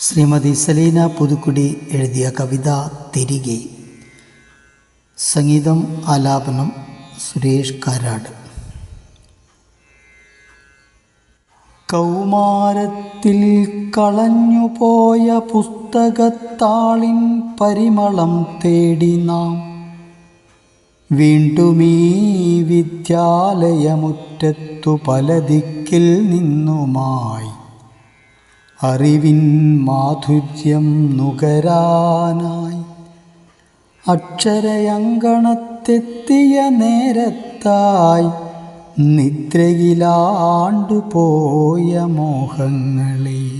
ശ്രീമതി സലീന പുതുക്കുടി എഴുതിയ കവിത തിരികെ. സംഗീതം ആലാപനം സുരേഷ് കാരാട്. കൗമാരത്തിൽ കളഞ്ഞുപോയ പുസ്തകത്താളിൻ പരിമളം തേടി നാം. വീണ്ടുമീ വിദ്യാലയമുറ്റത്തു പല ദിക്കിൽ നിന്നുമായി. അറിവിൻ മാധുര്യം നുകരാനായി അക്ഷരയങ്കണത്തെത്തിയ നേരത്തായി നിദ്രയിലാണ്ടുപോയ മോഹങ്ങളെ.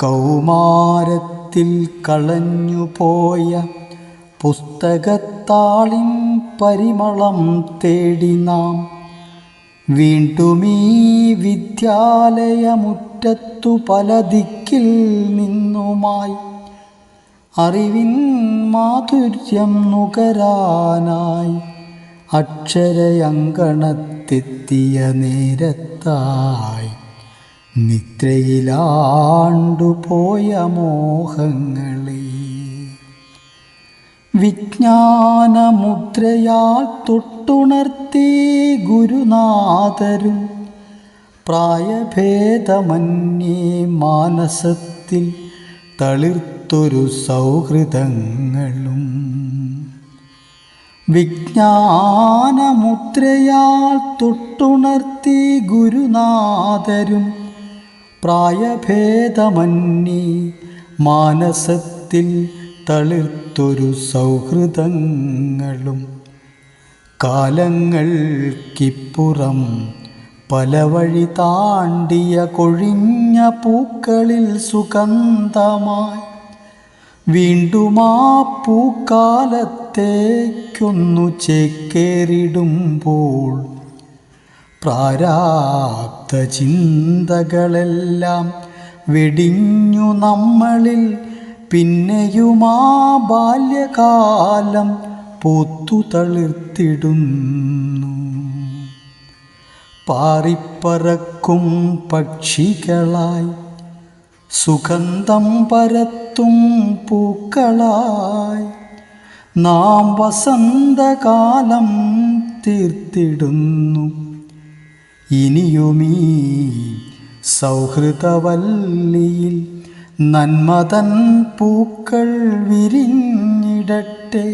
കൗമാരത്തിൽ കളഞ്ഞുപോയ പുസ്തകത്താളിൻ പരിമളം തേടി നാം വീണ്ടുമീ വിദ്യാലയമുറ്റത്തു പല ദിക്കിൽ നിന്നുമായി അറിവിൻ മാധുര്യം നുകരാനായി അക്ഷരയങ്കണത്തെത്തിയ നേരത്തായി. നിദ്രയിലാണ്ടുപോയ മോഹങ്ങളെ. വിജ്ഞാനമുദ്രയാൽ തൊട്ടുണർത്തി ഗുരുനാഥരും പ്രായഭേദമന്യേ മാനസത്തിൽ തളിർത്തൊരു സൗഹൃദങ്ങളും. വിജ്ഞാനമുദ്രയാൽ തൊട്ടുണർത്തി ഗുരുനാഥരും പ്രായഭേദമന്യേ മാനസത്തിൽ തളിർത്തൊരു സൗഹൃദങ്ങളും. കാലങ്ങൾക്കിപ്പുറം പല വഴി താണ്ടിയ കൊഴിഞ്ഞ പൂക്കളിൽ സുഗന്ധമായി വീണ്ടും ആ പൂക്കാലത്തേക്കൊന്നു ചേക്കേറിടുമ്പോൾ പ്രാരാബ്ധ ചിന്തകളെല്ലാം വെടിഞ്ഞു നമ്മളിൽ പിന്നെയുമാ ബാല്യകാലം പൂത്തു തളിർത്തിടുന്നു. പാറിപ്പറക്കും പക്ഷികളായി സുഗന്ധം പരത്തും പൂക്കളായി നാം വസന്തകാലം തീർത്തിടുന്നു. ഇനിയുമീ സൗഹൃദവല്ലിയിൽ നന്മതൻ പൂക്കൾ വിരിഞ്ഞിടട്ടെ.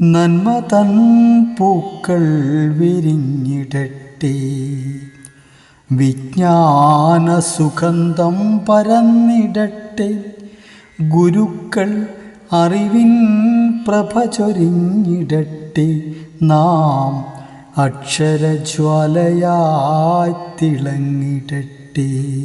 നന്മതൻ പൂക്കൾ വിരിഞ്ഞിടട്ടെ. വിജ്ഞാന സുഗന്ധം പരന്നിടട്ടെ. ഗുരുക്കൾ അറിവിൻ പ്രഭ ചൊരിഞ്ഞിടട്ടെ. നാം അക്ഷരജ്വാലയായി തിളങ്ങിടട്ടെ.